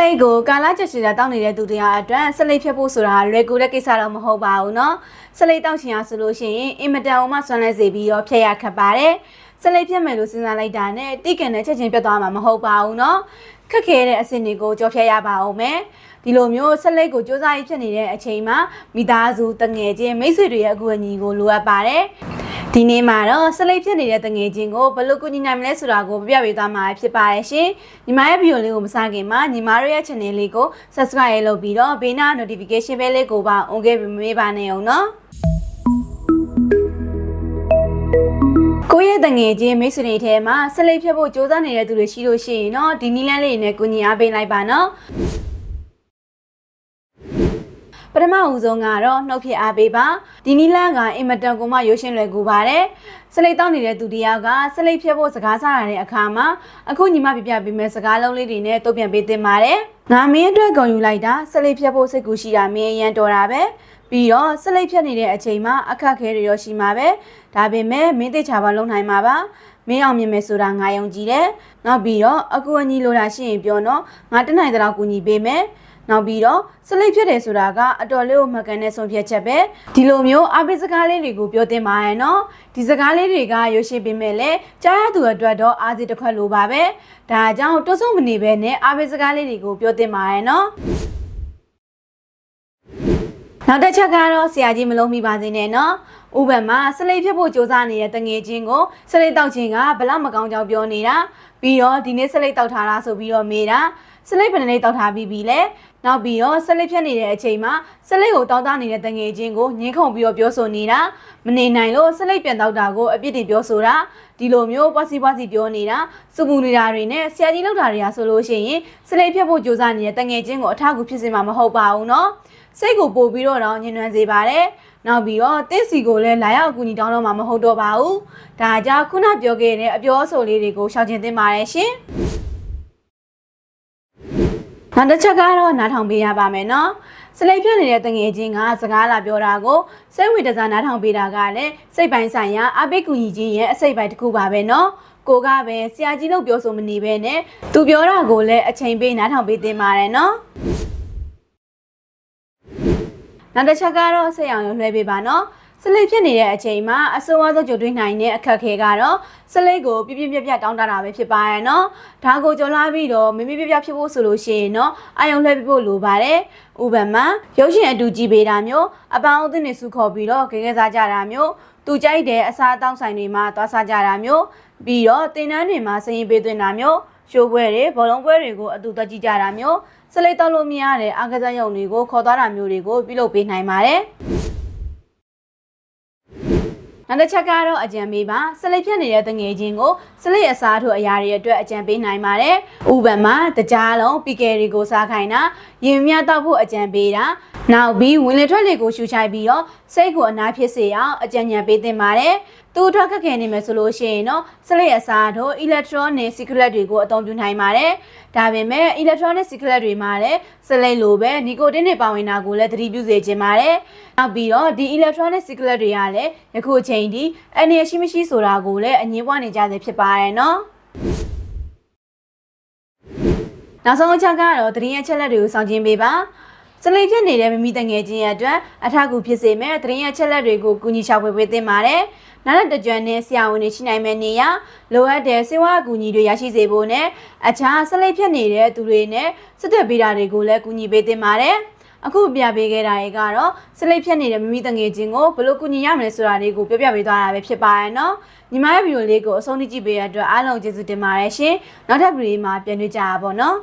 လိတ်ကိုကာလာချက်ချီတာတောင်းနေတဲ့သူတရားအတွက်စလိတ်ဖြတ်ဖို့ဆိုတာလွယ်ကူတဲ့ကိစ္စတော့မဟုတ်ပါဘူးเนาะစလိတ်တောက်ချင်ရဆိုလို့ရှိရင်အင်မတန်အောင်မှဆွမ်းလဲစေပြီးတော့ဖြတ်ရခက်ပါတယ်စလိတ်ဖြတ်မယ်လို့စဉ်းစားလိုက်တာနဲ့တိကန်နဲ့ချက်ချင်းပြတ်သွားမှာမဟုတ်ပါဘူးเนาะ ခက်ခဲတဲ့အဆင့်တွေကိုကြော်ဖြတ်ရပါအောင်မယ်ဒီလိုမျိုးဆက်လက်ကိုစူးစမ်းရေးဖြစ်နေတဲ့အချိန်မှာမိသားစုတငယ်ချင်းမိတ်ဆွေတွေရဲ့အကူအညီကိုလိုအပ်ပါတယ်ဒီနေ့မှာတော့ဆက်လက်ဖြစ်နေတဲ့တငယ်ချင်းကိုဘယ်လိုကူညီနိုင်မလဲဆိုတာကိုပြပြပေးသွားမှာဖြစ်ပါတယ်ရှင်ညီမရဲ့ဗီဒီယိုလေးကိုမစခင်မှာညီမတို့ရဲ့ channel လေးကို subscribe လုပ်ပြီးတော့ဘေးနား notification bell လေးကိုပါ on ခဲ့ပေးမေးပါနဲ့အောင်နော် ကိုယ့်ရဲ့တငယ်ချင်းမိတ်ဆွေတွေထဲမှာဆက်လက်ဖြစ်ဖို့စူးစမ်းနေတဲ့သူတွေရှိလို့ရှိရင်တော့ဒီနည်းလမ်းလေးနဲ့ကူညီအားပေးလိုက်ပါနော်ပထမဦးဆုံးကတော့နှုတ်ဖြစ်အားပေးပါဒီနီလန်ကအင်မတန်ကိုမှရိုးရှင်းလွယ်ကူပါတယ်စလိတ်တောင်းနေတဲ့သူတယောက်ကစလိတ်ဖြတ်ဖို့စကားဆရတဲ့အခါမှာအခုညီမပြပြပေးမယ်စကားလုံးလေးတွေနဲ့တုံ့ပြန်ပေးသင့်ပါတယ်ငါမင်းအတွက်ဂုဏ်ယူလိုက်တာစလိတ်ဖြတ်ဖို့စိတ်ကူရှိတာမင်းအရန်တော်တာပဲ ပြီးတော့စလိတ်ဖြတ်နေတဲ့အချိန်မှာအခက်ခဲတွေရောရှိမှာပဲဒါပေမဲ့မင်းသိချာပါလုံနိုင်မှာပါမင်းအောင်မြင်မယ်ဆိုတာငါယုံကြည်တယ်နောက်ပြီးတော့အကူအညီလိုတာရှိရင်ပြောတော့ငါတနိုင်တဲ့လောက်ကူညီပေးမယ်နောက်ပြီးတော့စလိတ်ဖြစ်တယ်ဆိုတာကအတော်လေးကိုမှတ်ကန်တဲ့ဆုံးဖြတ်ချက်ပဲဒီလိုမျိုးအပိစကားလေးတွေကိုပြောတင်ပါရဲ့နော်ဒီစကားလေးတွေကရွှေရှိပေးမဲ့လေကြားရသူအတွက်တော့အားစီတစ်ခွက်လိုပါပဲဒါကြောင့်တွတ်ဆုံမနေပဲနဲ့အပိစကားလေးတွေကိုပြောတင်ပါရဲ့နော် နောက်တစ်ချက်ကတော့ဆရာကြီးမလုံးမိပါစေနဲ့နော်ဥပမာစလိတ်ဖြစ်ဖို့စ조사နေတဲ့တငယ်ချင်းကိုစလိတ်တောက်ချင်းကဘလောက်မကောင်းကြောင်ပြောနေတာပြီးတော့ဒီနေ့စလိတ်တောက်ထားတာဆိုပြီးတော့မေးတာ ဆလိပ်ပနနေတောက်ထားပြီးပြီလေနောက်ပြီးတော့ဆလိပ်ဖြတ်နေတဲ့အချိန်မှာဆလိပ်ကိုတောက်တာနေတဲ့တငယ်ချင်းကိုငင်းခုန်ပြီးတော့ပြောဆိုနေတာမနေနိုင်လို့ဆလိပ်ပြန်တောက်တာကိုအပြစ်တင်ပြောဆိုတာဒီလိုမျိုးပွားစီပွားစီပြောနေတာစူပူနေတာတွေနဲ့ဆရာကြီးလောက်တာတွေအားဆိုလို့ရှိရင်ဆလိပ်ဖြတ်ဖို့ကြိုးစားနေတဲ့တငယ်ချင်းကိုအထောက်အကူဖြစ်စေမှာမဟုတ်ပါဘူးနော်စိတ်ကိုပို့ပြီးတော့ညှဉ်းနှွမ်းစေပါတယ်နောက်ပြီးတော့တင့်စီကိုလည်းလာရောက်အကူအညီတောင်းတော့မှာမဟုတ်တော့ပါဘူး။ဒါကြောင့်ခုနပြောခဲ့တဲ့အပြောအဆိုလေးတွေကိုရှောင်ကျဉ်သင့်ပါတယ်ရှင်။ နောက်တစ်ချက်ကတော့နားထောင်ပေးရပါမယ်နော်စလိပ်ပြနေတဲ့တငယ်ချင်းကစကားလာပြောတာကိုစိတ်ဝင်တစားနားထောင်ပေးတာကလည်းစိတ်ပိုင်းဆိုင်ရာအပိတ်ကူညီခြင်းရဲ့အစိတ်ပိုင်းတစ်ခုပါပဲနော်ကိုကပဲဆရာကြီးလို့ပြောဆိုမနေပဲနဲ့သူပြောတာကိုလည်းအချိန်ပေးနားထောင်ပေးသင့်ပါတယ်နော်နောက်တစ်ချက်ကတော့စိတ်အောင်ရုံလွှဲပေးပါနော် စလိပ်ဖြစ်နေတဲ့အချိန်မှာအဆိုးအဝါးဆုံးကြုံတွေ့နိုင်တဲ့အခက်အခဲကတော့စလိပ်ကိုပြပြပြပြတောင်းတတာပဲဖြစ်ပါရဲ့နော်ဒါကိုကြော်လာပြီးတော့မိမိပြပြဖြစ်ဖို့ဆိုလို့ရှိရင်တော့အာယုံလှည့်ပြဖို့လိုပါတယ်ဥပမာရုပ်ရှင်အတူကြည့်ပေးတာမျိုးအပန်းအသင်းတွေစုခေါ်ပြီးတော့ခေခေစားကြတာမျိုးသူကြိုက်တဲ့အစားအသောက်ဆိုင်တွေမှာသွားစားကြတာမျိုးပြီးတော့တင်တန်းတွေမှာစရင်ပေးသွင်းတာမျိုးရှိုးပွဲတွေဘောလုံးပွဲတွေကိုအတူတက်ကြည့်ကြတာမျိုးစလိတ်တော့လို့မရတဲ့အားကစားရုံတွေကိုခေါ်သွားတာမျိုးတွေကိုပြုလုပ်ပေးနိုင်ပါတယ် နောက်တစ်ချက်ကတော့အကြံပေးပါစလိတ်ဖြတ်နေတဲ့တငယ်ချင်းကိုစလိတ်အစားထိုးအရာတွေအတွက်အကြံပေးနိုင်ပါတယ်ဥပမာတကြားလုံးပီကယ်တွေကိုစားခိုင်းတာရင်မြတောက်ဖို့အကြံပေးတာနောက်ပြီးဝင်လေထွက်လေကိုရှူချိုက်ပြီးတော့စိတ်ကိုအနားဖြစ်စေအောင်အကြံဉာဏ်ပေးသင့်ပါတယ်သူ့အတွက်ခက်ခဲနေမယ်ဆိုလို့ရှိရင်တော့စလိတ်အစားထိုး electronic cigarette တွေကိုအသုံးပြုနိုင်ပါတယ်ဒါပေမဲ့ electronic cigarette တွေမှာလည်းစလိတ်လိုပဲနီကိုတင်းတွေပါဝင်တာကိုလည်းသတိပြုစေချင်ပါတယ်နောက်ပြီးတော့ဒီ electronic cigarette တွေကလည်းယခုအချိန်ထိအနေရှိမရှိဆိုတာကိုလည်းအငင်းပွားနေကြသေးဖြစ်ပါတယ်နော်နောက်ဆုံးအချက်ကတော့တရင်အချက်လက်တွေကိုစောင့်ကြည့်ပေးပါ စလိဖြစ်နေတဲ့မိမိတငယ်ချင်းရဲ့အတွက်အထောက်အကူဖြစ်စေမဲ့တရင်ရဲ့ချက်လက်တွေကိုကူညီချပေးပေးသင့်ပါတယ်။နောက်တဲ့တကြွနဲ့ဆရာဝန်တွေရှိနိုင်မယ့်နေရာလိုအပ်တဲ့စေဝါအကူအညီတွေရရှိစေဖို့နဲ့အခြားစလိဖြစ်နေတဲ့သူတွေနဲ့စစ်သက်ပေးတာတွေကိုလည်းကူညီပေးသင့်ပါတယ်။အခုပြပေးခဲ့တာတွေကတော့စလိပ်ဖြတ်နေတဲ့မိမိတငယ်ချင်းကိုဘယ်လိုကူညီရမလဲဆိုတာလေးကိုပြောပြပေးသွားတာပဲဖြစ်ပါရဲ့နော်ညီမရဲ့ဗီဒီယိုလေးကိုအဆုံးထိကြည့်ပေးရတဲ့အတွက်အားလုံးကျေးဇူးတင်ပါတယ်ရှင်နောက်ထပ်ဗီဒီယိုမှာပြန်တွေ့ကြပါပါနော်